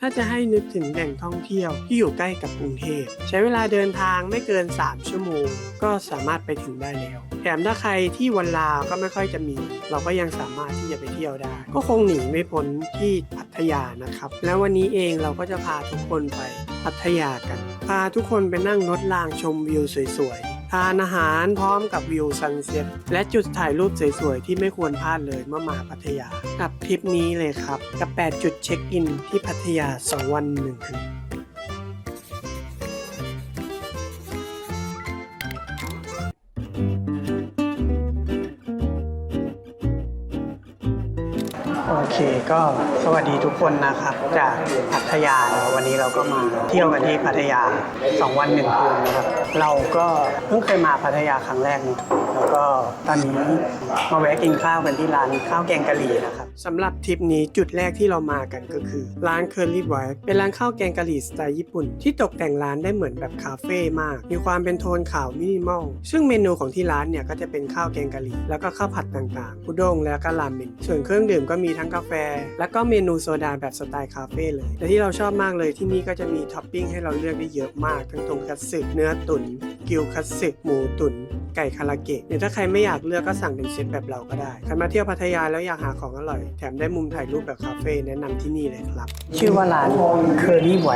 ถ้าจะให้นึกถึงแหล่งท่องเที่ยวที่อยู่ใกล้กับกรุงเทพใช้เวลาเดินทางไม่เกิน 3 ชั่วโมง ก็สามารถไปถึงได้แล้วแถมถ้าใครที่วันลาวก็ไม่ค่อยจะมี เราก็ยังสามารถที่จะไปเที่ยวได้ ก็คงหนีไม่พ้นที่พัทยานะครับ แล้ววันนี้เองเราก็จะพาทุกคนไปพัทยากัน พาทุกคนไปนั่งรถรางชมวิวสวยๆ ทานอาหารพร้อมกับวิวซันเซ็ตและจุดถ่ายรูปสวยๆ ที่ไม่ควรพลาดเลยเมื่อมาพัทยา กับทริปนี้เลยครับ กับ 8 จุดเช็คอินที่พัทยา 2 วัน1คืน เคก็สวัสดีทุกคนนะครับ จากพัทยาวันนี้เราก็มาเที่ยวกันที่พัทยา 2 วัน1คืนนะครับเราก็เพิ่งเคยมาพัทยาครั้งแรกนอะแล้วก็ตอนนี้มาแวะกินข้าวกันที่ร้านข้าวแกงกะหรี่นะครับสำหรับทริปนี้จุดแรกที่เรามากันก็คือ ร้าน Curly White เป็นร้านข้าวแกงกะหรี่สไตล์ญี่ปุ่น ที่ตกแต่งร้านได้เหมือนแบบคาเฟ่มาก มีความเป็นโทนขาวมินิมอลซึ่งเมนูของที่ร้านเนี่ยก็จะเป็นข้าวแกงกะหรี่แล้วก็ข้าวผัดต่างๆอุด้งแล้วก็ราเมนส่วนเครื่องดื่มก็มีทั้งกาแฟ แล้วก็เมนูโซดาแบบสไตล์คาเฟ่เลยและที่เราชอบมากเลยที่นี่ก็จะมีท็อปปิ้งให้เราเลือกได้เยอะมาก ทั้งทงคัตสึเนื้อตุ๋นกิวคัตสึหมูตุ๋นไก่คาราเกะเนี่ยถ้าใครไม่อยากเลือกก็สั่งเป็นเซตแบบเราก็ได้ ใครมาเที่ยวพัทยาแล้วอยากหาของอร่อย แถมได้มุมถ่ายรูปแบบคาเฟ่แนะนำที่นี่เลยครับ ชื่อว่าร้านเคอรี่ไว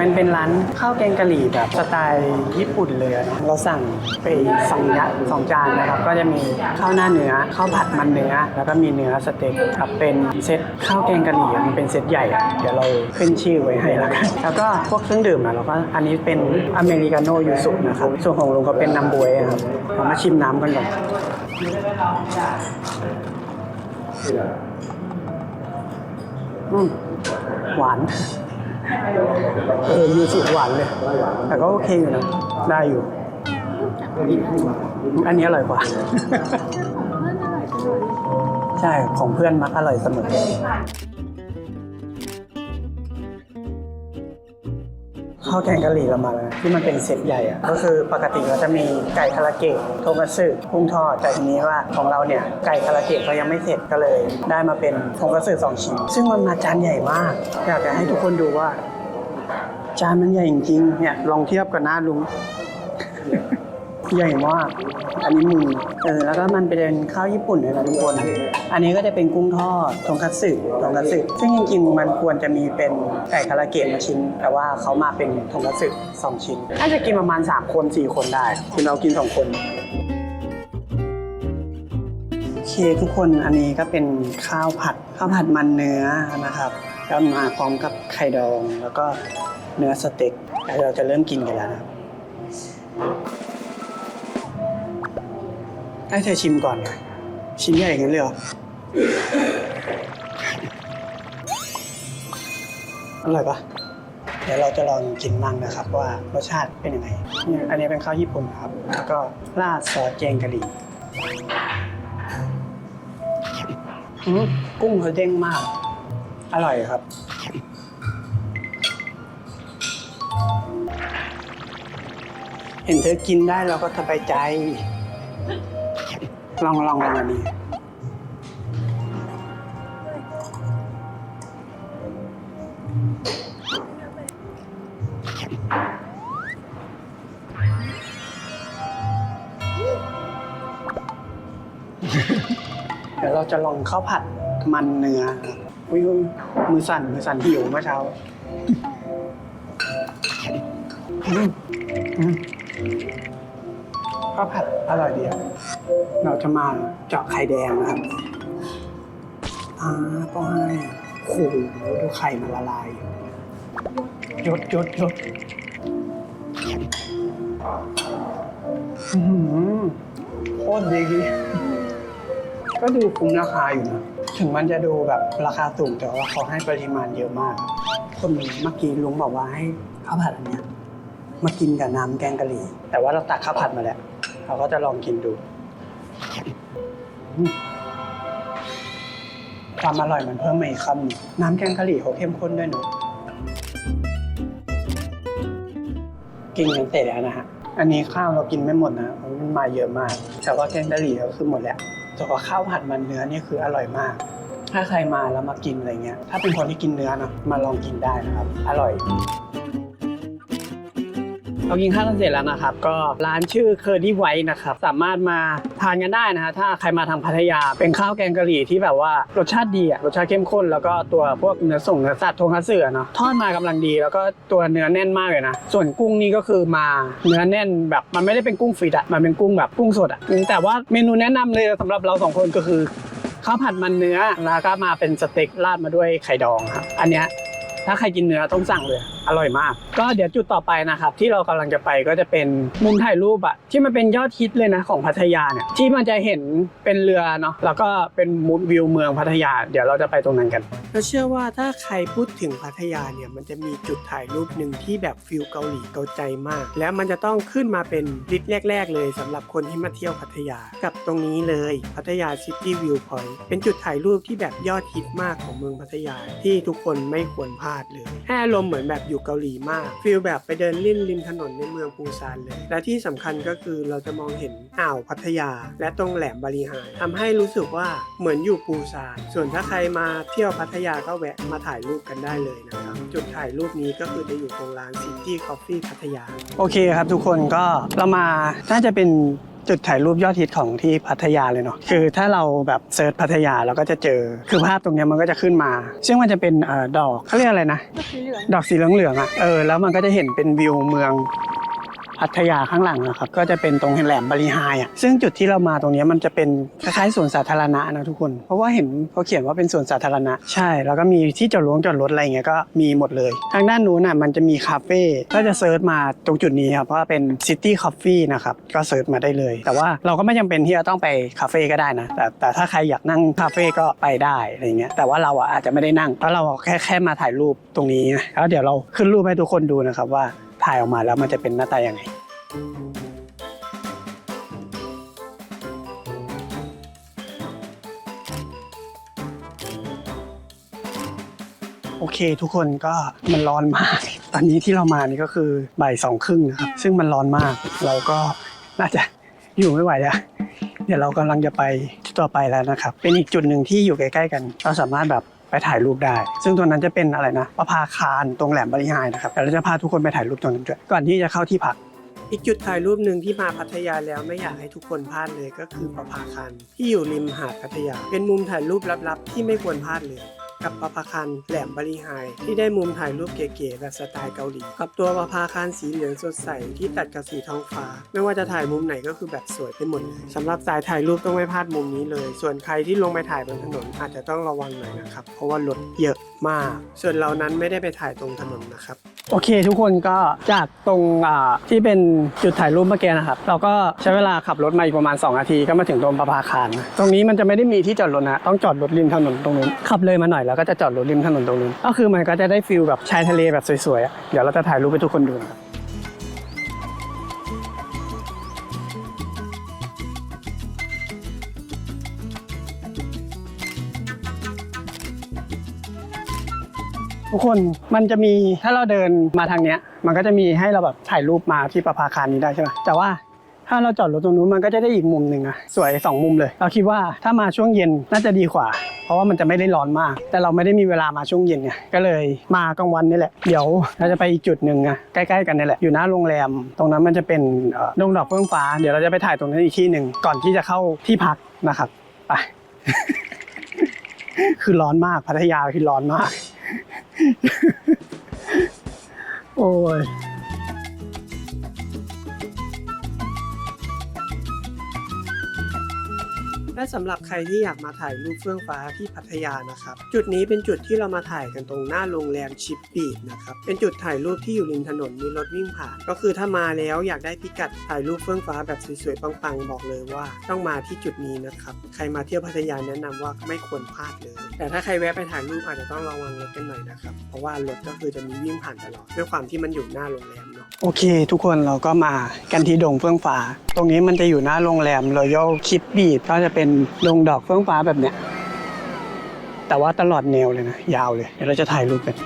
มันเป็นร้านข้าวแกงกะหรี่แบบสไตล์ญี่ปุ่นเลย เราสั่งไปสองยะสองจานนะครับ ก็จะมีข้าวหน้าเนื้อข้าวผัดมันเนื้อ แล้วก็มีเนื้อสเต็กครับเป็นเซตข้าวแกงกะหรี่อะมันเป็นเซตใหญ่อะเดี๋ยวเราขึ้นชื่อไว้ให้แล้วกันแล้วก็พวกเครื่องดื่มอะเราก็อันนี้เป็นอเมริกาโน่ยูสุนะครับส่วนของลุงก็เป็นน้ำบวยอะครับเรามาชิมน้ำกันก่อนอืมหวานเออยูสุหวานเลย แต่ก็โอเคอยู่นะ ได้อยู่ อันนี้อร่อยกว่า ใช่ของเพื่อนมักอร่อยเสมอข้าวแกงกะหรี่เรามาแล้วที่มันเป็นเซตใหญ่อะก็คือปกติเราจะมีไก่คาราเกะโทมัสึกุ้งทอดแต่ทีนี้ว่าของเราเนี่ยไก่คาราเกะเขายังไม่เสร็จก็เลย ได้มาเป็นโทมัสึสองชิ้น ซึ่งมันมาจานใหญ่มากอยากจะให้ทุกคนดูว่า จานมันใหญ่จริงๆเนี่ยลองเทียบกับหน้าลุง ใหญ่มากอันนี้มือเออแล้วก็มันเป็นข้าวญี่ปุ่นเลยนะทุกคน อันนี้ก็จะเป็นกุ้งทอดทงคัตสึทงคัตสึซึ่งจริงๆมันควรจะมีเป็นไก่คาราเกะมาชิ้น แต่ว่าเขามาเป็นทงคัตสึสองชิ้นน่าจะกินประมาณ 3 คน 4 คนได้คือเรากิน 2 คนโอเคทุกคนอันนี้ก็เป็นข้าวผัดข้าวผัดมันเนื้อนะครับแล้วมาพร้อมกับไข่ดองแล้วก็เนื้อสเต็กแล้วเราจะเริ่มกินกันแล้วนะครับ ให้เธอชิมก่อนนะชิ้นใหญ่อย่างนั้นเลยเหรอ อร่อยปะเดี๋ยวเราจะลองกินมั่งนะครับ ว่ารสชาติเป็นยังไง อันนี้เป็นข้าวญี่ปุ่นครับ แล้วก็ราดซอสแกงกะหรี่อืมกุ้งเขาเด้งมาก อร่อยครับเห็นเธอกินได้เราก็สบายใจ ลองลองลองอันนี้เดี๋ยวเราจะลองข้าวผัดมันเนื้อครับอุ้ยมือสั่นมือสั่นหิวเมื่อเช้าข้าวผัดอร่อยดีอะ เราจะมาเจาะไข่แดงนะครับอ่าก็ให้โอ้โหดูไข่มันละลายยดยดยดอื้อหือโคตรดีก็ดูคุ้มราคาอยู่นะ ถึงมันจะดูแบบราคาสูงแต่ว่าเขาให้ปริมาณเยอะมาก คนเมื่อกี้ลุงบอกว่าให้ข้าวผัดอันเนี้ยมากินกับน้ำแกงกะหรี่ แต่ว่าเราตักข้าวผัดมาแล้ว เราก็จะลองกินดู ความอร่อยมันเพิ่มมาอีกคำหนึ่งน้ำแกงกะหรี่เขาเข้มข้นด้วยเนอะกินกันเสร็จแล้วนะฮะ อันนี้ข้าวเรากินไม่หมดนะเพราะมันมาเยอะมาก แต่ว่าแกงกะหรี่เราคือหมดแล้วแต่ว่าข้าวผัดมันเนื้อนี่คืออร่อยมาก ถ้าใครมาแล้วมากินอะไรเงี้ย ถ้าเป็นคนที่กินเนื้อนะมาลองกินได้นะครับ อร่อย เรากินข้าวกันเสร็จแล้วนะครับ ก็ร้านชื่อเคอร์ดี้ไวท์นะครับ สามารถมาทานกันได้นะฮะถ้าใครมาทางพัทยาเป็นข้าวแกงกะหรี่ที่แบบว่ารสชาติดีอะรสชาติเข้มข้น แล้วก็ตัวพวกเนื้อส่งเนื้อสัตว์ทงคัตสึอะเนาะทอดมากำลังดี แล้วก็ตัวเนื้อแน่นมากเลยนะส่วนกุ้งนี่ก็คือมาเนื้อแน่นแบบมันไม่ได้เป็นกุ้งฟิตอะมันเป็นกุ้งแบบกุ้งสดอะแต่ว่าเมนูแนะนำเลยสำหรับเราสองคนก็คือข้าวผัดมันเนื้อแล้วก็มาเป็นสเต็กราดมาด้วยไข่ดองครับอันเนี้ยถ้าใครกินเนื้อต้องสั่งเลย อร่อยมาก ก็เดี๋ยวจุดต่อไปนะครับ ที่เรากำลังจะไปก็จะเป็นมุมถ่ายรูปอะที่มันเป็นยอดฮิตเลยนะของพัทยาเนี่ยที่มันจะเห็นเป็นเรือเนาะแล้วก็เป็นมุมวิวเมืองพัทยา เดี๋ยวเราจะไปตรงนั้นกันเราเชื่อว่าถ้าใครพูดถึงพัทยาเนี่ยมันจะมีจุดถ่ายรูปหนึ่งที่แบบฟิลเกาหลีเกาใจมาก แล้วมันจะต้องขึ้นมาเป็นลิสต์แรก ๆ เลยสำหรับคนที่มาเที่ยวพัทยากับตรงนี้เลยพัทยาซิตี้วิวพอยต์เป็นจุดถ่ายรูปที่แบบยอดฮิตมากของเมืองพัทยาที่ทุกคนไม่ควรพลาดเลยให้อารมณ์เหมือนแบบอยู่เกาหลีมากฟิลแบบไปเดินลิ่นริมถนนในเมืองปูซานเลย และที่สำคัญก็คือเราจะมองเห็นอ่าวพัทยา และตรงแหลมบาลีไฮทำให้รู้สึกว่าเหมือนอยู่ปูซานส่วนถ้าใครมาเที่ยวพัทยาก็แวะมาถ่ายรูปกันได้เลยนะครับ จุดถ่ายรูปนี้ก็คือจะอยู่ตรงร้าน City Coffee พัทยา โอเคครับทุกคนก็เรามาน่าจะเป็น จุดถ่ายรูปยอดฮิตของที่พัทยาเลยเนาะคือถ้าเราแบบเซิร์ชพัทยาเราก็จะเจอคือภาพตรงเนี้ยมันก็จะขึ้นมา ซึ่งมันจะเป็นเอ่อดอกเขาเรียกอะไรนะ ดอกสีเหลืองๆอะเออแล้วมันก็จะเห็นเป็นวิวเมือง พัทยาข้างหลังนะครับก็จะเป็นตรงแหลมบาลีไฮอะซึ่งจุดที่เรามาตรงนี้มันจะเป็นคล้ายๆสวนสาธารณะนะทุกคน เพราะว่าเห็นเขาเขียนว่าเป็นสวนสาธารณะใช่ แล้วก็มีที่จอดรถจอดรถอะไรเงี้ยก็มีหมดเลย ทางด้านนู้นน่ะมันจะมีคาเฟ่ก็จะเซิร์ชมาตรงจุดนี้ครับว่าเป็น City Coffee นะครับก็เซิร์ชมาได้เลย แต่ว่าเราก็ไม่จำเป็นที่จะต้องไปคาเฟ่ก็ได้นะแต่แต่ถ้าใครอยากนั่งคาเฟ่ก็ไปได้อะไรเงี้ยแต่ว่าเราอะอาจจะไม่ได้นั่งเพราะเราแค่แค่มาถ่ายรูปตรงนี้นะแล้วเดี๋ยวเราขึ้นรูปให้ทุกคนดูนะครับว่า ถ่ายออกมาแล้วมันจะเป็นหน้าตายังไง โอเคทุกคนก็มันร้อนมาก ตอนนี้ที่เรามานี่ก็คือบ่ายสองครึ่งนะครับ ซึ่งมันร้อนมาก เราก็น่าจะอยู่ไม่ไหวแล้วเดี๋ยวเรากำลังจะไปที่ต่อไปแล้วนะครับ เป็นอีกจุดหนึ่งที่อยู่ใกล้ ๆ กัน เราสามารถแบบ ไปถ่ายรูปได้ ซึ่งตรงนั้นจะเป็นอะไรนะประภาคารตรงแหลมบริหายนะครับเดี๋ยวเราจะพาทุกคนไปถ่ายรูปตรงนั้นด้วยก่อนที่จะเข้าที่พักอีกจุดถ่ายรูปหนึ่งที่มาพัทยาแล้วไม่อยากให้ทุกคนพลาดเลยก็คือประภาคารที่อยู่ริมหาดพัทยา เป็นมุมถ่ายรูปลับๆ ที่ไม่ควรพลาดเลย กับประภาคันแหลมบริหาย ที่ได้มุมถ่ายรูปเก๋ๆแบบสไตล์เกาหลี กับตัวประภาคันสีเหลืองสดใสที่ตัดกับสีท้องฟ้า ไม่ว่าจะถ่ายมุมไหนก็คือแบบสวยไปหมดเลยสำหรับสายถ่ายรูปต้องไม่พลาดมุมนี้เลย ส่วนใครที่ลงไปถ่ายบนถนนอาจจะต้องระวังหน่อยนะครับ เพราะว่ารถเยอะ มาก ส่วนเรานั้นไม่ได้ไปถ่ายตรงถนนนะครับ โอเค ทุกคนก็จากตรงที่เป็นจุดถ่ายรูปเมื่อกี้นะครับ เราก็ใช้เวลาขับรถมาอีกประมาณ 2 นาทีก็มาถึงตรงประภาคาร ตรงนี้มันจะไม่ได้มีที่จอดรถนะ ต้องจอดรถริมถนนตรงนู้นขับเลยมาหน่อยแล้วก็จะจอดรถริมถนนตรงนู้นก็คือมันก็จะได้ฟิลแบบชายทะเลแบบสวยๆเดี๋ยวเราจะถ่ายรูปให้ทุกคนดูครับ ทุกคนมันจะมีถ้าเราเดินมาทางเนี้ย มันก็จะมีให้เราแบบถ่ายรูปมาที่ประภาคารนี้ได้ใช่ไหมแต่ว่าถ้าเราจอดรถตรงนู้นมันก็จะได้อีกมุมหนึ่งอะสวยสองมุมเลย เราคิดว่าถ้ามาช่วงเย็นน่าจะดีกว่า เพราะว่ามันจะไม่ได้ร้อนมาก แต่เราไม่ได้มีเวลามาช่วงเย็นไงก็เลยมากลางวันนี่แหละ เดี๋ยวเราจะไปอีกจุดหนึ่งอะใกล้ๆกันนี่แหละอยู่หน้าโรงแรม ตรงนั้นมันจะเป็นดงดอกเฟื่องฟ้า เดี๋ยวเราจะไปถ่ายตรงนั้นอีกที่หนึ่งก่อนที่จะเข้าที่พักนะครับไปคือร้อนมากพัทยาคือร้อนมาก โอ้ย และสำหรับใครที่อยากมาถ่ายรูปเฟื่องฟ้าที่พัทยานะครับ จุดนี้เป็นจุดที่เรามาถ่ายกันตรงหน้าโรงแรมชิปปีดนะครับ เป็นจุดถ่ายรูปที่อยู่ริมถนนมีรถวิ่งผ่าน ก็คือถ้ามาแล้วอยากได้พิกัดถ่ายรูปเฟื่องฟ้าแบบสวยๆปังๆบอกเลยว่า ต้องมาที่จุดนี้นะครับ ใครมาเที่ยวพัทยาแนะนำว่าไม่ควรพลาดเลย แต่ถ้าใครแวะไปถ่ายรูปอาจจะต้องระวังรถกันหน่อยนะครับ เพราะว่ารถก็คือจะมีวิ่งผ่านตลอดด้วยความที่มันอยู่หน้าโรงแรมเนาะ โอเค ทุกคนเราก็มากันที่ดงเฟื่องฟ้า ตรงนี้มันจะอยู่หน้าโรงแรม Royal Kid Beach ก็จะเป็นเ็นดงดอกเฟื่องฟ้าแบบเนี้ย แต่ว่าตลอดแนวเลยนะ ยาวเลย เดี๋ยวเราจะถ่ายรูปกัน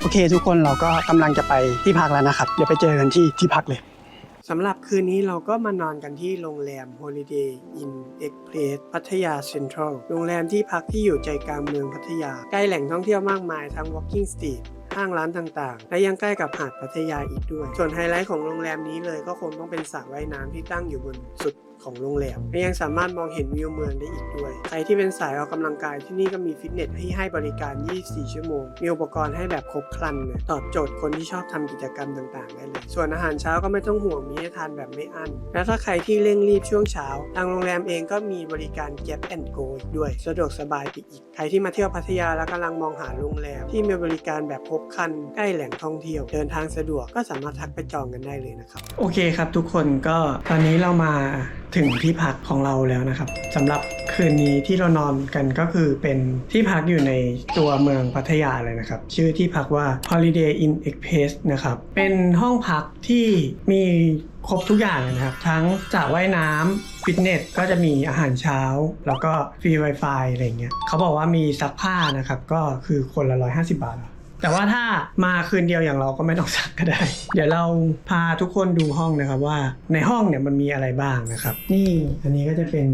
โอเคทุกคนเราก็กำลังจะไปที่พักแล้วนะครับ เดี๋ยวไปเจอกันที่ที่พักเลย สำหรับคืนนี้เราก็มานอนกันที่โรงแรม Holiday Inn Express พัทยาเซ็นทรัลโรงแรมที่พักที่อยู่ใจกลางเมืองพัทยา ใกล้แหล่งท่องเที่ยวมากมายทั้ง Walking Street ห้างร้านต่างๆ และยังใกล้กับหาดพัทยาอีกด้วย ส่วนไฮไลท์ของโรงแรมนี้เลยก็คงต้องเป็นสระว่ายน้ำที่ตั้งอยู่บนสุด ของโรงแรมและยังสามารถมองเห็นวิวเมืองได้อีกด้วย ใครที่เป็นสายออกกำลังกายที่นี่ก็มีฟิตเนสให้ให้บริการ 24 ชั่วโมง มีอุปกรณ์ให้แบบครบครันเลยตอบโจทย์คนที่ชอบทำกิจกรรมต่างๆได้เลย ส่วนอาหารเช้าก็ไม่ต้องห่วงมีให้ทานแบบไม่อั้น และถ้าใครที่เร่งรีบช่วงเช้า ทางโรงแรมเองก็มีบริการ Gap and Go อีกด้วย สะดวกสบายไปอีก ใครที่มาเที่ยวพัทยาแล้วกำลังมองหาโรงแรมที่มีบริการแบบครบครันใกล้แหล่งท่องเที่ยว เดินทางสะดวกก็สามารถทักไปจองกันได้เลยนะครับ โอเคครับทุกคนก็ตอนนี้เรามาถึงที่พักของเราแล้วนะครับสำหรับคืนนี้ที่เรานอนกันก็คือเป็นที่พักอยู่ในตัวเมืองพัทยาเลยนะครับ ชื่อที่พักว่า Holiday Inn Express นะครับ เป็นห้องพักที่มีครบทุกอย่างนะครับ ทั้งสระว่ายน้ำฟิตเนสก็จะมีอาหารเช้า แล้วก็ฟรี Wi-Fi อะไรเงี้ยเขาบอกว่ามีซักผ้านะครับ ก็คือคนละ 150 บาท แต่ว่าถ้ามาคืนเดียวอย่างเราก็ไม่ต้องซักก็ได้ เดี๋ยวเราพาทุกคนดูห้องนะครับว่าในห้องเนี่ยมันมีอะไรบ้างนะครับ นี่อันนี้ก็จะเป็น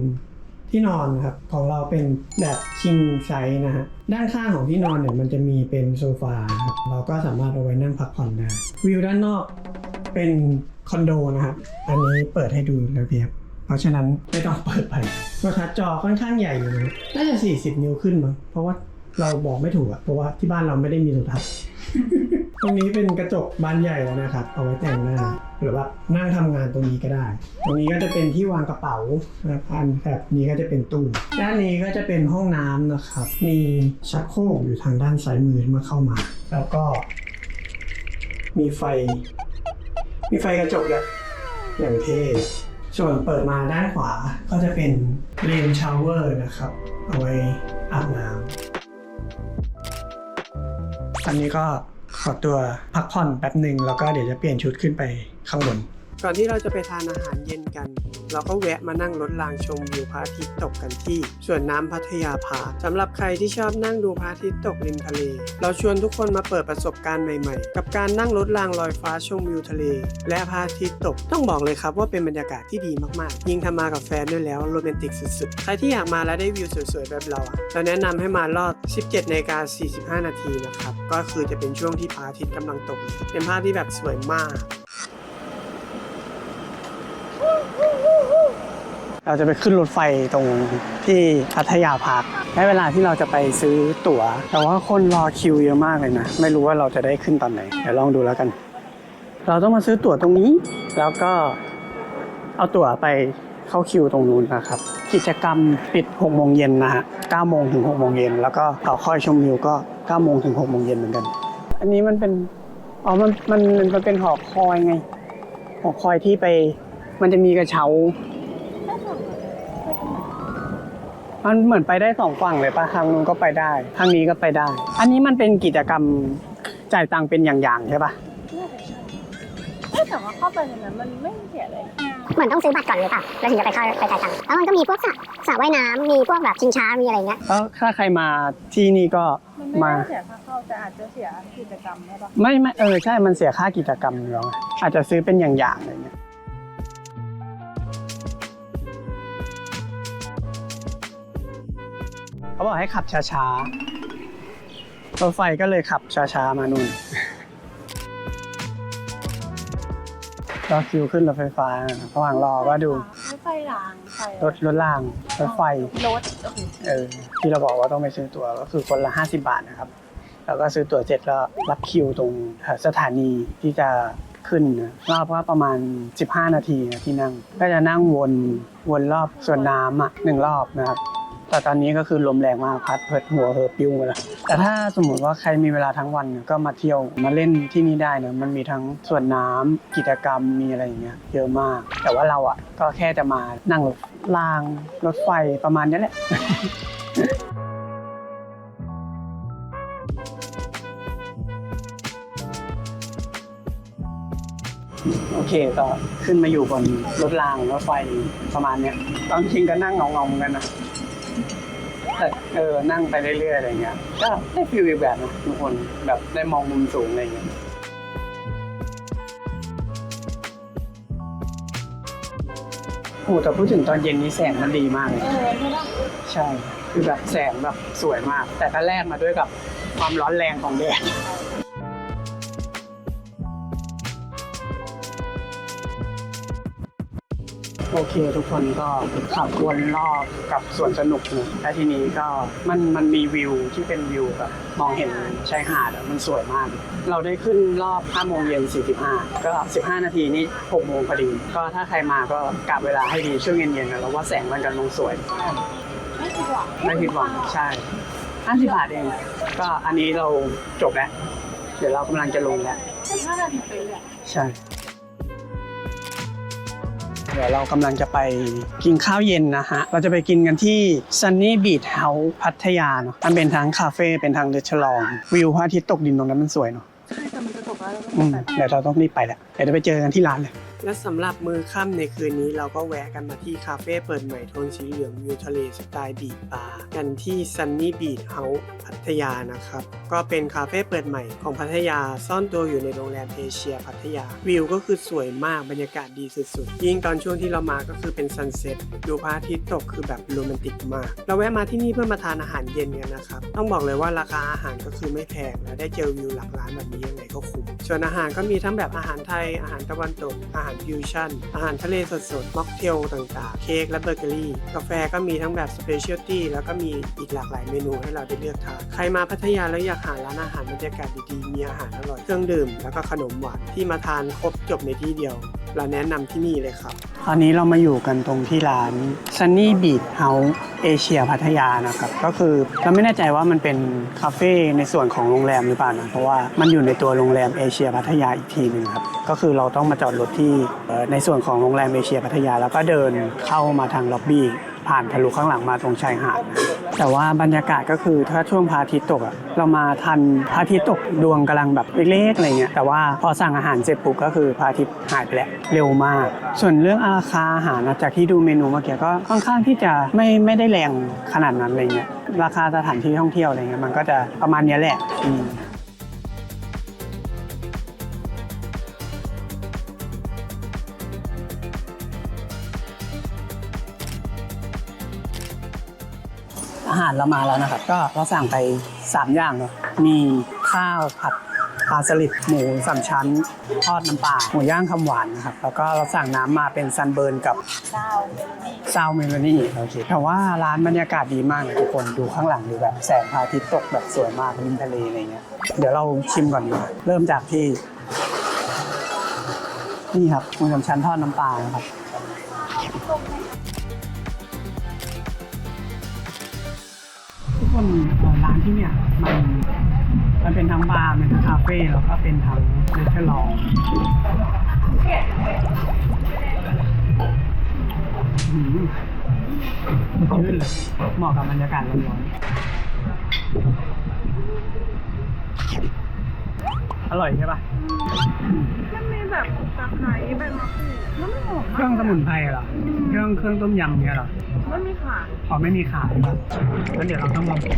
ที่นอนนะครับของเราเป็นแบบ king size นะฮะด้านข้างของที่นอนเนี่ยมันจะมีเป็นโซฟาครับเราก็สามารถเอาไว้นั่งพักผ่อนได้วิวด้านนอกเป็นคอนโดนะครับอันนี้เปิดให้ดูแล้วเพียบเพราะฉะนั้นไม่ต้องเปิดไปโทรทัศน์จอค่อนข้างใหญ่อยู่นะน่าจะ 40 นิ้วขึ้นมั้งเพราะว่า เราบอกไม่ถูกอะเพราะว่าที่บ้านเราไม่ได้มีโทรทัศน์ตรงนี้เป็นกระจกบานใหญ่แล้วนะครับ เอาไว้แต่งหน้า หรือว่านั่งทำงานตรงนี้ก็ได้ ตรงนี้ก็จะเป็นที่วางกระเป๋านะครับอันแบบนี้ก็จะเป็นตู้ ด้านนี้ก็จะเป็นห้องน้ำนะครับ มีชักโครกอยู่ทางด้านซ้ายมือเมื่อเข้ามา แล้วก็ มีไฟ มีไฟกระจกแบบอย่างเท่ส่วนเปิดมาด้านขวาก็จะเป็นเรนชาวเวอร์นะครับ เอาไว้อาบน้ำ ตอนนี้ก็ขอตัวพักผ่อนแป๊บหนึ่งแล้วก็เดี๋ยวจะเปลี่ยนชุดขึ้นไปข้างบน ก่อนที่เราจะไปทานอาหารเย็นกัน เราก็แวะมานั่งรถรางชมวิวพระอาทิตย์ตกกันที่สวนน้ำพัทยาพาร์คสำหรับใครที่ชอบนั่งดูพระอาทิตย์ตกริมทะเล เราชวนทุกคนมาเปิดประสบการณ์ใหม่ๆ กับการนั่งรถรางลอยฟ้าชมวิวทะเล และพระอาทิตย์ตกต้องบอกเลยครับว่าเป็นบรรยากาศที่ดีมากๆ ยิ่งทำมากับแฟนด้วยแล้วโรแมนติกสุดๆ ใครที่อยากมาแล้วได้วิวสวยๆแบบเราอะเราแนะนำให้มารอด 17นาฬิกา45 นาทีนะครับก็คือจะเป็นช่วงที่พระอาทิตย์กำลังตก เป็นภาพที่แบบสวยมาก เราจะไปขึ้นรถไฟตรงที่พัทยาพาร์คได้เวลาที่เราจะไปซื้อตั๋ว แต่ว่าคนรอคิวเยอะมากเลยนะ ไม่รู้ว่าเราจะได้ขึ้นตอนไหน เดี๋ยวลองดูแล้วกัน เราต้องมาซื้อตั๋วตรงนี้ แล้วก็เอาตั๋วไปเข้าคิวตรงนู้นนะครับ กิจกรรมปิด6โมงเย็นนะฮะ9โมงถึง6โมงเย็นแล้วก็หอค่อยชมวิวก็9โมงถึง6โมงเย็นเหมือนกัน อันนี้มันเป็นอ๋อมันมันมันเป็นหอคอยไง หอคอยที่ไป มันจะมีกระเช้า มันเหมือนไปได้สองฝั่งเลยปะทางนู้นก็ไปได้ ทางนี้ก็ไปได้ อันนี้มันเป็นกิจกรรมจ่ายตังค์เป็นอย่างๆใช่ปะเอ้ยแต่ว่าเข้าไปในนั้นมันไม่เสียเลยเหมือนต้องซื้อบัตรก่อนหรือเปล่าแล้วถึงจะไปเข้าไปจ่ายตังค์แล้วมันก็มีพวกสระสระว่ายน้ำมีพวกแบบชิงช้ามีอะไรเงี้ยแล้วถ้าใครมาที่นี่ก็มันไม่มา ได้เสียค่าเข้าแต่อาจจะเสียกิจกรรมใช่ปะ ไม่ไม่เออใช่มันเสียค่ากิจกรรมอยู่แล้วไงอาจจะซื้อเป็นอย่างๆอะไรเงี้ย เขาบอกให้ขับช้าๆรถไฟก็เลยขับช้าๆมานู่นรอคิวขึ้นรถไฟฟ้าระหว่างรอก็ดู รถไฟรางไฟรถรถรางรถไฟ รถโอ้โหเออที่เราบอกว่าต้องไปซื้อตั๋วก็คือคนละ 50 บาทนะครับ แล้วก็ซื้อตั๋วเสร็จก็รับคิวตรงสถานีที่จะขึ้นนะรอบก็ประมาณ 15 นาทีนะที่นั่ง ก็จะนั่งวนวนรอบสวนน้ำอะหนึ่งรอบนะครับ แต่ตอนนี้ก็คือลมแรงมากพัดเพิดหัวเหอปิ้วหมาแล้วแต่ถ้าสมมติว่าใครมีเวลาทั้งวันเนี่ยก็มาเที่ยวมาเล่นที่นี่ได้นะมันมีทั้งสวนน้ำกิจกรรมมีอะไรอย่างเงี้ยเยอะมาก แต่ว่าเราอะก็แค่จะมานั่งรถรางรถไฟประมาณนี้แหละโอเคก็ขึ้นมาอยู่บนรถรางรถไฟประมาณเนี้ยตอนจริงก็นั่งงองๆเหมือนกันนะ แต่เออนั่งไปเรื่อยๆอะไรเงี้ยก็ได้ฟิลอีกแบบนะทุกคนแบบได้มองมุมสูงอะไรเงี้ยโอ้แต่พูดถึงตอนเย็นนี้แสงมันดีมากเลยเออใช่ปะใช่ คือแบบแสงแบบสวยมาก แต่ก็แลกมาด้วยกับความร้อนแรงของแดด โอเคทุกคนก็ขับวนรอบกับสวนสนุกนะและทีนี้ก็มันมันมีวิวที่เป็นวิวแบบมองเห็นชายหาดอะมันสวยมาก เราได้ขึ้นรอบ5โมงเย็น45 ก็ 15 นาทีนี่6โมงพอดี ก็ถ้าใครมาก็กะเวลาให้ดีช่วงเย็นๆนะเราว่าแสงมันกำลังสวย ไม่ผิดหวังไม่ผิดหวังใช่50บาทเอง ก็อันนี้เราจบแล้ว เดี๋ยวเรากำลังจะลงแล้ว สิบห้านาทีไปเลยใช่ เดี๋ยวเรากำลังจะไปกินข้าวเย็นนะฮะ เราจะไปกินกันที่ Sunny Beach House พัทยาเนาะมันเป็นทั้งคาเฟ่ เป็นทั้งเดชลอง วิวพระอาทิตย์ตกดินตรงนั้นมันสวยเนาะ ใช่ แต่มันจะตกแล้วอืมเดี๋ยวเราต้องรีบไปแล้วเดี๋ยวจะไปเจอกันที่ร้านเลย และสำหรับมือค่ำในคืนนี้เราก็แวะกันมาที่คาเฟ่เปิดใหม่โทนสีเหลืองวิวทะเลสไตล์บีชบาร์กันที่ Sunny Beach House พัทยานะครับ ก็เป็นคาเฟ่เปิดใหม่ของพัทยาซ่อนตัวอยู่ในโรงแรมเอเชียพัทยา วิวก็คือสวยมากบรรยากาศดีสุดๆ ยิ่งตอนช่วงที่เรามาก็คือเป็นซันเซ็ตดูพระอาทิตย์ตกคือแบบโรแมนติกมาก เราแวะมาที่นี่เพื่อมาทานอาหารเย็นกันนะครับ ต้องบอกเลยว่าราคาอาหารก็คือไม่แพงและได้เจอวิวหลักล้านแบบนี้ยังไงก็คุ้มส่วนอาหารก็มีทั้งแบบอาหารไทยอาหารตะวันตกอาหารฟิวชั่น อาหารทะเลสดๆ ม็อกเทลต่างๆ เค้กและเบเกอรี่ กาแฟก็มีทั้งแบบสเปเชียลตี้แล้วก็มีอีกหลากหลายเมนูให้เราได้เลือกทาน ใครมาพัทยาแล้วอยากหาร้านอาหารบรรยากาศดีๆ มีอาหารอร่อย เครื่องดื่ม แล้วก็ขนมหวานที่มาทานครบจบในที่เดียว เราแนะนำที่นี่เลยครับ ตอนนี้เรามาอยู่กันตรงที่ร้าน Sunny Beach House เอเชียพัทยานะครับ ก็คือเราไม่แน่ใจว่ามันเป็นคาเฟ่ในส่วนของโรงแรมหรือเปล่านะ เพราะว่ามันอยู่ในตัวโรงแรมเอเชียพัทยาอีกทีหนึ่งครับ ก็คือเราต้องมาจอดรถที่ในส่วนของโรงแรมเอเชียพัทยา แล้วก็เดินเข้ามาทางล็อบบี้ผ่านทะลุข้างหลังมาตรงชายหาดแต่ว่าบรรยากาศก็คือถ้าช่วงพระอาทิตย์ตกอะเรามาทันพระอาทิตย์ตกดวงกำลังแบบเล็กๆอะไรเงี้ยแต่ว่าพอสั่งอาหารเสร็จปุ๊บก็คือพระอาทิตย์หายไปแล้วเร็วมาก ส่วนเรื่องราคาอาหารนะจากที่ดูเมนูเมื่อกี้ก็ค่อนข้างที่จะไม่ไม่ได้แรงขนาดนั้นอะไรเงี้ยราคาสถานที่ท่องเที่ยวอะไรเงี้ยมันก็จะประมาณนี้แหละาหารเรามาแล้วนะครับ ก็เราสั่งไป 3 อย่างเนาะมีข้าวผัดปลาสลิดหมูสามชั้น ทอดน้ำปลาหมูย่างคำหวานนะครับ แล้วก็เราสั่งน้ำมาเป็นซันเบิร์นกับดาวซาวเมลนี่โอเคแต่ว่าร้านบรรยากาศดีมากเลยทุกคนดูข้างหลังดูแบบแสงพระอาทิตย์ตกแบบสวยมากริมทะเลอะไรเงี้ยเดี๋ยวเราชิมก่อนดีกว่าเริ่มจากที่ นี่ครับหมูสามชั้นทอดน้ำปลานะครับ คนร้านที่เนี่ยมันมันเป็นทั้งบาร์เป็นทั้งคาเฟ่แล้วก็เป็นทั้งเรสเตอรองอืมชื่นเลยเหมาะกับบรรยากาศร้อนๆอร่อยใช่ปะ แบบตะไคร้ใบมะกรูดมันไม่หอมเครื่องสมุนไพรเหรอ เครื่องเครื่องต้มยำเนี่ยเหรอมันมีขาขอไม่มีขายครับงั้นเดี๋ยวเราต้องลองกิน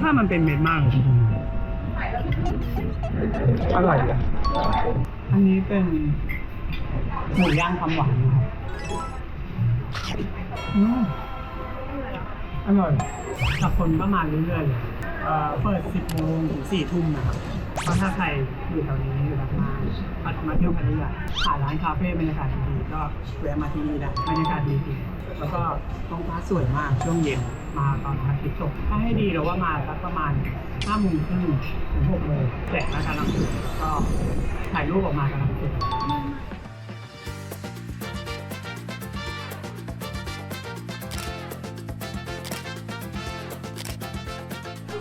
ถ้ามันเป็นเม็ดมากเลยอร่อยอะ อันนี้เป็นหมูย่างคำหวานนะครับอืมอร่อยกับคนประมาณเรื่อยๆเลย เอ่อเปิด 10โมงถึง4ทุ่มนะครับเพราะถ้าใครอยู่แถวนี้อยู่แบบมาพัดมาเที่ยวพัทยาหาร้านคาเฟ่บรรยากาศดีๆก็แวะมาที่นี่ได้บรรยากาศดีจริงแล้วก็ท้องฟ้าสวยมากช่วงเย็นมาตอนพระอาทิตย์ตกถ้าให้ดีเราว่ามาสักประมาณ5โมงครึ่งถึง6โมงแสงน่าจะกำลังสวยก็ถ่ายรูปออกมากำลังสวย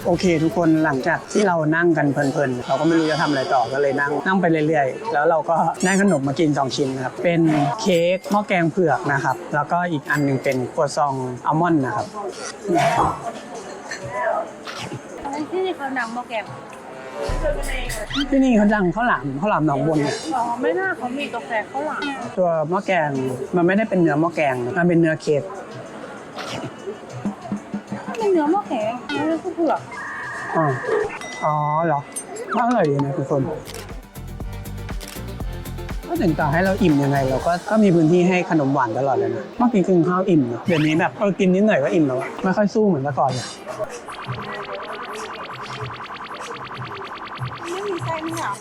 โอเค ทุกคนหลังจากที่เรานั่งกันเพลินๆ เราก็ไม่รู้จะทำอะไรต่อก็เลยนั่งนั่งไปเรื่อยๆ แล้วเราก็ได้ขนมมากิน 2 ชิ้นนะครับ เป็นเค้กหม้อแกงเผือกนะครับ แล้วก็อีกอันหนึงเป็นครัวซองอัลมอนด์นะครับที่นี่เขาดังหม้อแกงที่นี่เขาดังข้าวหลามข้าวหลามหนองบนเนี่ยอ๋อไม่น่าเขามีกาแฟข้าวหลามตัวหม้อแกงมันไม่ได้เป็นเนื้อหม้อแกงนะมันเป็นเนื้อเค้ก เป็นเนื้อหม้อแกงไม่ใช่เผือกอ๋ออ๋อเหรอก็อร่อยดีนะทุกคนก็ถึงต่อให้เราอิ่มยังไง เราก็ก็มีพื้นที่ให้ขนมหวานตลอดเลยนะเมื่อกี้กินข้าวอิ่มเนอะเดี๋ยวนี้แบบเออกินนิดหน่อยก็อิ่มแล้วอะไม่ค่อยสู้เหมือนเมื่อก่อนเลยไม่มีไส้ไม่อยาก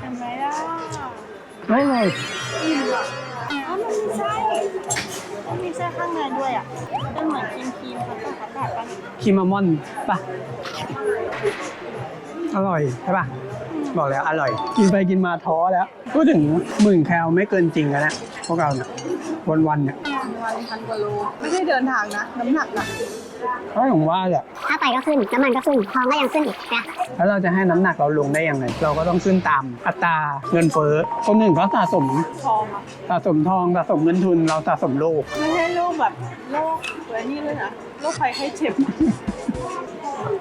เห็นไหมล่ะไม่เลยอิ่มอะอ๋อมันมีไส้มันมีไส้ ข้างในด้วยอะเป็นเหมือนครีมครีมคัสตาร์ดคัสตาร์ดป่ะคิมามอนปะอร่อยใช่ปะบอกแล้วอร่อย กินไปกินมาท้อแล้ว พูดถึงหมื่นแคลไม่เกินจริงแล้วนะพวกเราเนี่ยวันๆเนี่ย วันพันกว่าโล ไม่ใช่เดินทางนะ น้ำหนักนะ เพราะผมว่าแหละค่าไฟก็ขึ้นน้ำมันก็ขึ้นทองก็ยังขึ้นอีกนะแล้วเราจะให้น้ำหนักเราลงได้ยังไง เราก็ต้องขึ้นตามอัตราเงินเฟ้อคนหนึ่งเขาสะสมทองอะสะสมทองสะสมเงินทุนเราสะสมโลก ไม่ใช่โรคแบบโรคอะไรนี่เลยนะโรคภัยไข้เจ็บ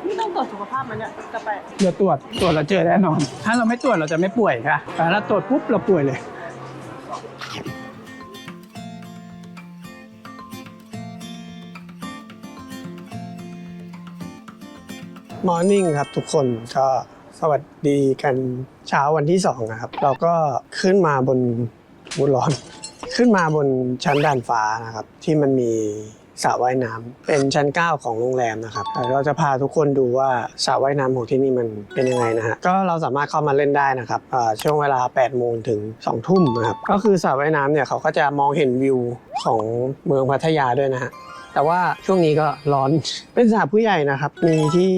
นี่ต้องตรวจสุขภาพมันเนี่ยจะไป เดี๋ยวตรวจตรวจเราเจอแน่นอน ถ้าเราไม่ตรวจเราจะไม่ป่วยค่ะแต่ถ้าตรวจปุ๊บเราป่วยเลย มอร์นิ่งครับทุกคนก็สวัสดีกันเช้าวันที่สองนะครับ เราก็ขึ้นมาบนบุร้อน ขึ้นมาบนชั้นด่านฟ้านะครับ ที่มันมีสระว่ายน้ำเป็นชั้น 9 ของโรงแรมนะครับเราจะพาทุกคนดูว่าสระว่ายน้ำของที่นี่มันเป็นยังไงนะฮะก็เราสามารถเข้ามาเล่นได้นะครับช่วงเวลา 8 โมงถึง 2 ทุ่มนะครับก็คือสระว่ายน้ำเนี่ยเขาก็จะมองเห็นวิวของเมืองพัทยาด้วยนะฮะแต่ว่าช่วงนี้ก็ร้อนเป็นสระผู้ใหญ่นะครับ มีที่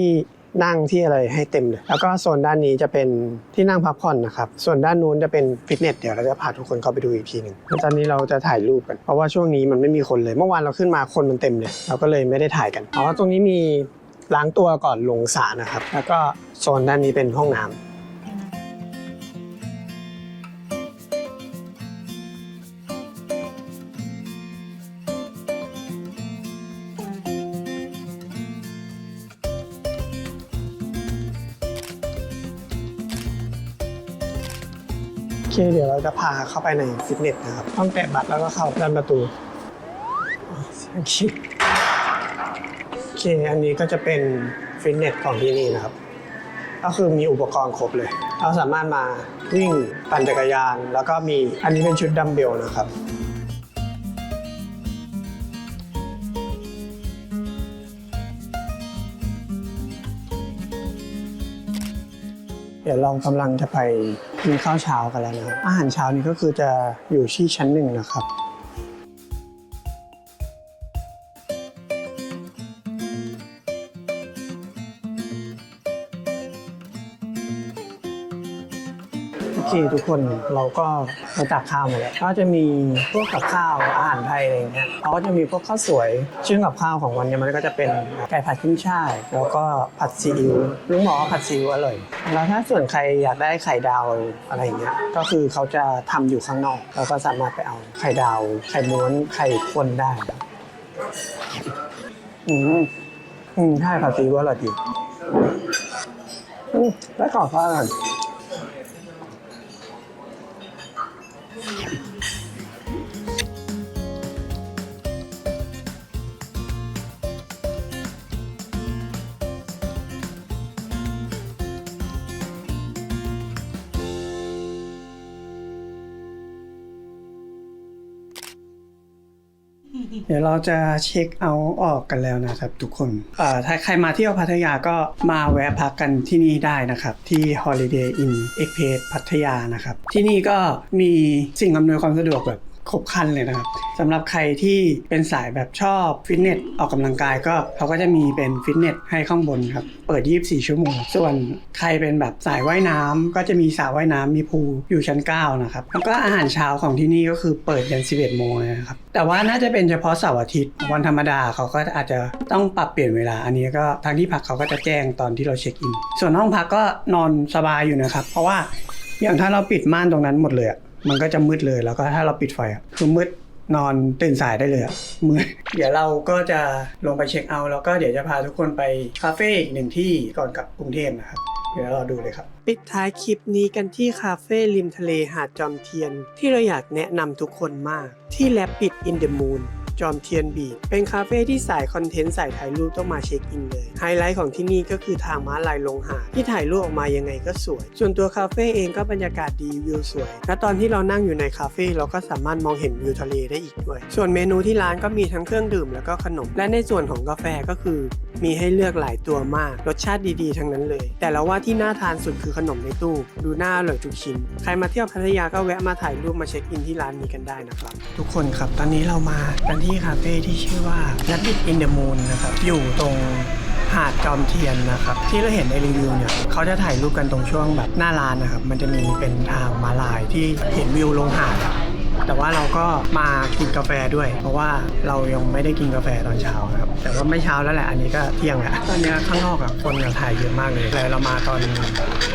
นั่งที่อะไรให้เต็มเลย แล้วก็โซนด้านนี้จะเป็นที่นั่งพักผ่อนนะครับส่วนด้านนู้นจะเป็นฟิตเนสเดี๋ยวเราจะพาทุกคนเข้าไปดูอีกทีหนึ่งตอนนี้เราจะถ่ายรูปกันเพราะว่าช่วงนี้มันไม่มีคนเลย เมื่อวานเราขึ้นมาคนมันเต็มเลย เราก็เลยไม่ได้ถ่ายกันอ๋อตรงนี้มีล้างตัวก่อนลงสระนะครับ แล้วก็โซนด้านนี้เป็นห้องน้ำ เคเดี๋ยวเราจะพาเข้าไปในฟิตเนสนะครับ ต้องแตะบัตรแล้วก็เข้าด้านประตูโอเคโอเค อันนี้ก็จะเป็นฟิตเนสของที่นี่นะครับ ก็คือมีอุปกรณ์ครบเลย เราสามารถมาวิ่งปั่นจักรยาน แล้วก็มีอันนี้เป็นชุดดัมเบลนะครับ เดี๋ยวลองกำลังจะไปกินข้าวเช้ากันแล้วนะครับอาหารเช้านี้ก็คือจะอยู่ที่ชั้นหนึ่งนะครับ โอเคทุกคนเราก็มาตักข้าวมาแล้วก็จะมีพวกกับข้าวอาหารไทยอะไรอย่างเงี้ยเขาก็จะมีพวกข้าวสวย ชื่อกับข้าวของวันเนี้มันก็จะเป็นไก่ผัดขึ้นช่ายแล้วก็ผัดซีอิ๊วลุงหมอผัดซีอิ๊วอร่อยแล้วถ้าส่วนใครอยากได้ไข่ดาวอะไรอย่างเงี้ยก็คือเขาจะทำอยู่ข้างนอกเราก็สามารถไปเอาไข่ดาว ไข่ม้วนไข่ข้นได้อืมอืมใช่ผัดซีอิ๊วอร่อยดีอืมแล้วขอข้าวก่อน เดี๋ยวเราจะเช็คเอาออกกันแล้วนะครับ ทุกคนอ่อถ้าใครมาเที่ยวพัทยาก็มาแวะพักกันที่นี่ได้นะครับ ที่ Holiday Inn Express พัทยานะครับ ที่นี่ก็มีสิ่งอำนวยความสะดวกแบบ ครบคันเลยนะครับสำหรับใครที่เป็นสายแบบชอบฟิตเนสออกกำลังกายก็เขาก็จะมีเป็นฟิตเนสให้ข้างบนครับ เปิด 24 ชั่วโมง ส่วนใครเป็นแบบสายว่ายน้ำก็จะมีสระว่ายน้ำมีพูลอยู่ชั้น 9 นะครับ แล้วก็อาหารเช้าของที่นี่ก็คือเปิดยัน 11 โมงนะครับ แต่ว่าน่าจะเป็นเฉพาะเสาร์อาทิตย์วันธรรมดาเขาก็อาจจะต้องปรับเปลี่ยนเวลา อันนี้ก็ทางที่พักเขาก็จะแจ้งตอนที่เราเช็คอิน ส่วนห้องพักก็นอนสบายอยู่นะครับ เพราะว่าอย่างถ้าเราปิดม่านตรงนั้นหมดเลยอะ มันก็จะมืดเลยแล้วก็ถ้าเราปิดไฟอะคือมืดนอนตื่นสายได้เลยอะเมื่อเดี๋ยวเราก็จะลงไปเช็คเอาท์แล้วก็เดี๋ยวจะพาทุกคนไปคาเฟ่อีกหนึ่งที่ก่อนกลับกรุงเทพนะครับ เดี๋ยวเราดูเลยครับ ปิดท้ายคลิปนี้กันที่คาเฟ่ริมทะเลหาดจอมเทียน ที่เราอยากแนะนำทุกคนมากที่แลปปิดอินเด e มูน จอมเทียนบีเป็นคาเฟ่ที่สายคอนเทนต์สายถ่ายรูปต้องมาเช็คอินเลย ไฮไลท์ของที่นี่ก็คือทางม้าลายลงหาดที่ถ่ายรูปออกมายังไงก็สวย ส่วนตัวคาเฟ่เองก็บรรยากาศดีวิวสวย และตอนที่เรานั่งอยู่ในคาเฟ่เราก็สามารถมองเห็นวิวทะเลได้อีกด้วย ส่วนเมนูที่ร้านก็มีทั้งเครื่องดื่มแล้วก็ขนม และในส่วนของกาแฟก็คือ มีให้เลือกหลายตัวมาก รสชาติดีๆ ทั้งนั้นเลย แต่เราว่าที่น่าทานสุดคือขนมในตู้ ดูน่าอร่อยทุกชิ้น ใครมาเที่ยวพัทยาก็แวะมาถ่ายรูปมาเช็คอินที่ร้านนี้กันได้นะครับ ทุกคนครับตอนนี้เรามากันที่ที่คาเฟ่ที่ชื่อว่า Rabbit in the Moon นะครับ อยู่ตรงหาดจอมเทียนนะครับ ที่เราเห็นในรีวิวเนี่ยเขาจะถ่ายรูปกันตรงช่วงแบบหน้าร้านนะครับ มันจะมีเป็นทางมาลายที่เห็นวิวลงหาดแต่ว่าเราก็มากินกาแฟด้วย เพราะว่าเรายังไม่ได้กินกาแฟตอนเช้าครับ แต่ว่าไม่เช้าแล้วแหละ อันนี้ก็เที่ยงแหละตอนนี้ข้างนอกอะคนยังถ่ายเยอะมากเลยเลยเรามาตอน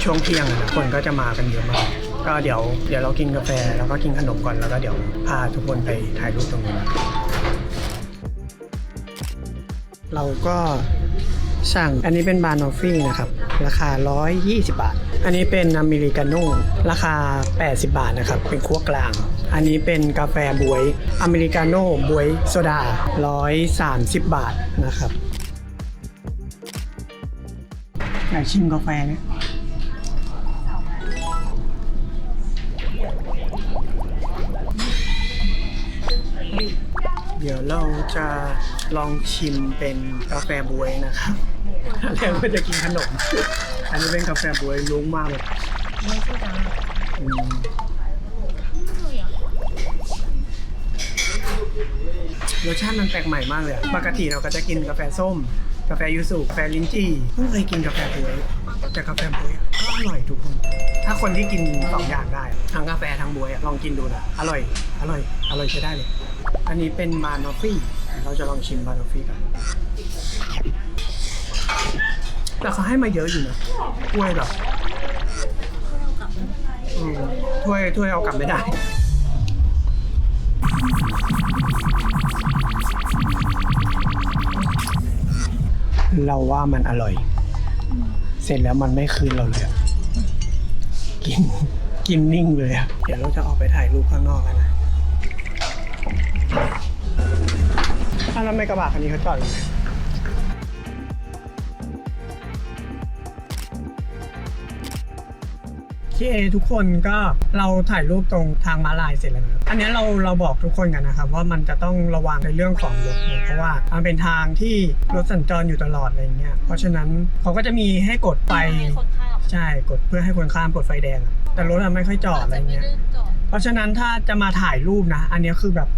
ช่วงเที่ยงนะคนก็จะมากันเยอะมากก็เดี๋ยวเดี๋ยวเรากินกาแฟแล้วก็กินขนมก่อนแล้วก็เดี๋ยวพาทุกคนไปถ่ายรูปตรงนี้ เราก็สั่งอันนี้เป็นบานอฟฟี่นะครับ ราคา 120 บาท อันนี้เป็นอเมริกาโน่ราคา 80 บาทนะครับ เป็นคั่วกลาง อันนี้เป็นกาแฟบวยอเมริกาโน่บวยโซดา 130 บาทนะครับอยากชิมกาแฟเนี่ยเดี๋ยวเราจะ ลองชิมเป็นกาแฟบวยนะครับแล้วก็จะกินขนม อันนี้เป็นกาแฟบวยลุ้งมากเลยอืมรสชาติมันแปลกใหม่มากเลยอะปกติเราก็จะกินกาแฟส้ม กาแฟยูสุกาแฟลิ้นจี่เพิ่งเคยกินกาแฟบวยแต่กาแฟบวยอะก็อร่อยทุกคน ถ้าคนที่กินสองอย่างได้ ทั้งกาแฟทั้งบวยอะลองกินดูนะ อร่อย อร่อย อร่อยใช้ได้เลย อันนี้เป็นบานอฟฟี่ เราจะลองชิมบานอฟฟี่กัน แต่เขาให้มาเยอะอยู่นะถ้วยแบบอืมถ้วยถ้วยเอากลับไม่ได้ เราว่ามันอร่อย เสร็จแล้วมันไม่คืนเราเลยอะกินกินนิ่งเลยอะเดี๋ยวเราจะออกไปถ่ายรูปข้างนอกแล้วนะาวแล้วทำไม่กระบะคันนี้เขาจอดอยู่ไหนที่เอทุกคนก็เราถ่ายรูปตรงทางม้าลายเสร็จแล้วนะครับอันนี้เราเราบอกทุกคนกันนะครับ ว่ามันจะต้องระวังในเรื่องของรถนะเพราะว่ามันเป็นทางที่รถสัญจรอยู่ตลอดอะไรเงี้ยเพราะฉะนั้นเขาก็จะมีให้กดไฟให้คนข้ามใช่กดเพื่อให้คนข้ามกดไฟแดงอะแต่รถอะไม่ค่อยจอดอะไรเงี้ยจอดเพราะฉะนั้นถ้าจะมาถ่ายรูปนะ อันนี้คือแบบ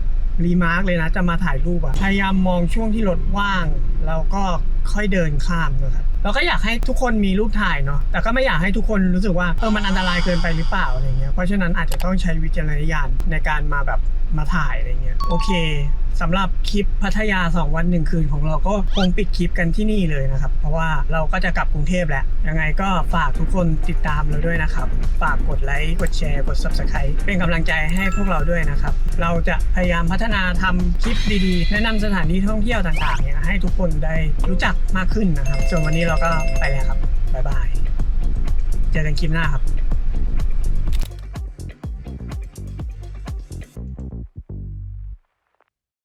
รีมาร์กเลยนะ จะมาถ่ายรูปอะพยายามมองช่วงที่รถว่าง แล้วก็ค่อยเดินข้ามนะครับเราก็อยากให้ทุกคนมีรูปถ่ายเนาะแต่ก็ไม่อยากให้ทุกคนรู้สึกว่าเออมันอันตรายเกินไปหรือเปล่าอะไรเงี้ยเพราะฉะนั้นอาจจะต้องใช้วิจารณญาณในการมาแบบ มาถ่ายอะไรเงี้ยโอเคสำหรับคลิปพัทยา 2 วัน 1 คืนของเราก็คงปิดคลิปกันที่นี่เลยนะครับ เพราะว่าเราก็จะกลับกรุงเทพแล้วยังไงก็ฝากทุกคนติดตามเราด้วยนะครับ ฝากกดไลค์กดแชร์กด subscribe เป็นกำลังใจให้พวกเราด้วยนะครับ เราจะพยายามพัฒนาทำคลิปดีๆ แนะนำสถานที่ท่องเที่ยวต่างๆเนี่ยให้ทุกคนได้รู้จักมากขึ้นนะครับ ส่วนวันนี้เราก็ไปแล้วครับบ๊ายบายเจอกันคลิปหน้าครับ